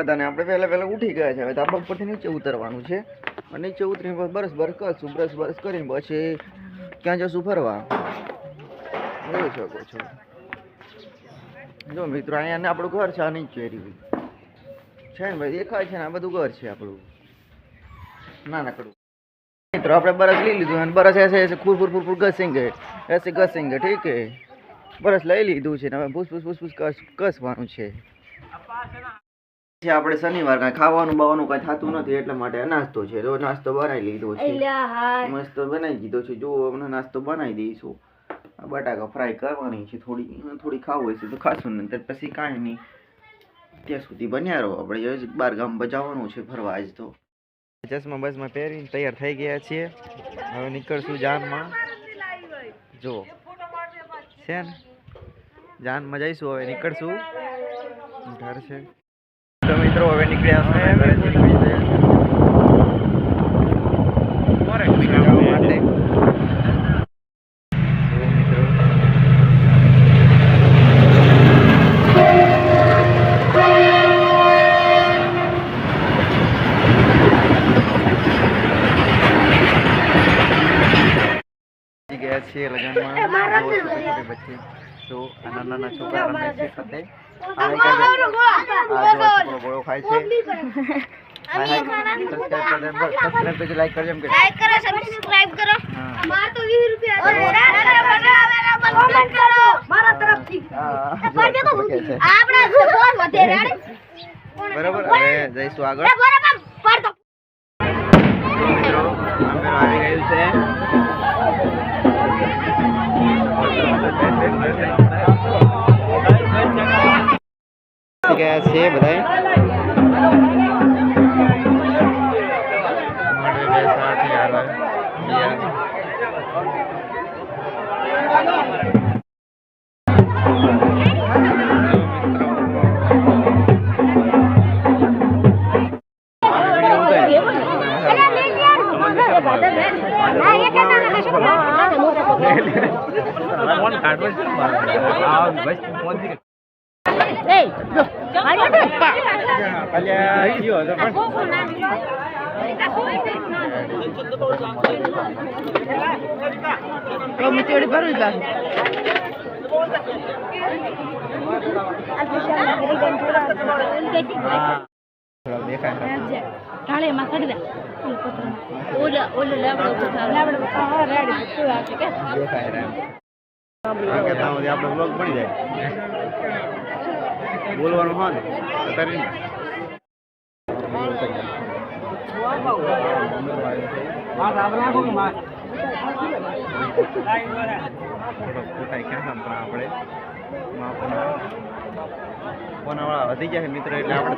બધાને. આપણે પહેલાં પહેલાં ઉઠી ગયા છે. હવે ધાબા ઉપરથી નીચે ઉતરવાનું છે. અને નીચે ઉતરીને બરસ બરસ કરશું. બ્રશ બરસ કરીને પછી ક્યાં જશું ફરવા? જોઈ શકો છો. જો મિત્રો, અહીંયા ને આપણું ઘર છે, આ નીચે છે ને ભાઈ, દેખાય છે ને આ બધું ઘર છે આપણું. નાનકડું. મિત્રો, આપણે બરસ લઈ લીધું અને બરસ એસે એસે ફૂર ફૂર ફૂર ઘસેંગે એસે ઘસેંગે ઠીક છે? બરસ લઈ લીધું છે ને હવે ભૂસ ભૂસ ભૂસ ભૂસ કસ કસવાનું છે. છે આપણે શનિવાર કાંઈ ખાવાનું બાવાનું કાંઈ થતું નથી એટલા માટે નાસ્તો છે. તો નાસ્તો બનાવી લીધો છે. મસ્ત બનાવી દીધો છે. જો હમણાં નાસ્તો બનાવી દઈશું. બટાકા ફ્રાય કરવાની છે. થોડી થોડી ખાવું હોય છે તો ખાશું ને ત્યાર પછી કાંઈ નહીં. ત્યાં સુધી બન્યા રહો આપણે. બાર ગામ બજાવવાનું છે ફરવા આજ તો. ચશ્મા બસમાં પહેરીને તૈયાર થઈ ગયા છીએ. હવે નીકળશું જાનમાં. જો. છે ને? જાનમાં જઈશું હવે નીકળશું. ઘર છે. મિત્રો હવે નીકળ્યા છે ઘરેથી નીકળી ગયા છીએ લગ્નમાં. તો નાના નાના છોકરા રમે છે સાથે ગોળો ખાય છે. સબસ્ક્રાઇબ કરજો લાઈક કરજો એમ કે. લાઈક કરો સબસ્ક્રાઇબ કરો. હા. તો 20 રૂપિયા કોમેન્ટ કરો. મારા તરફથી. આપણા બહુ વધે રાડે બરાબર હવે જઈશું આગળ. બરાબર પડતો. મિત્રો આવી ગયું છે. આવી ગયા છે બધાય માટે બેસાડથી આવે બિયા. હા. થોડો kamu cari baru kan? Kalau બોલવાનું હોય તો કરીને થોડો પણ આપણે કોનાવાળા વધી જાય મિત્ર એટલે આપણે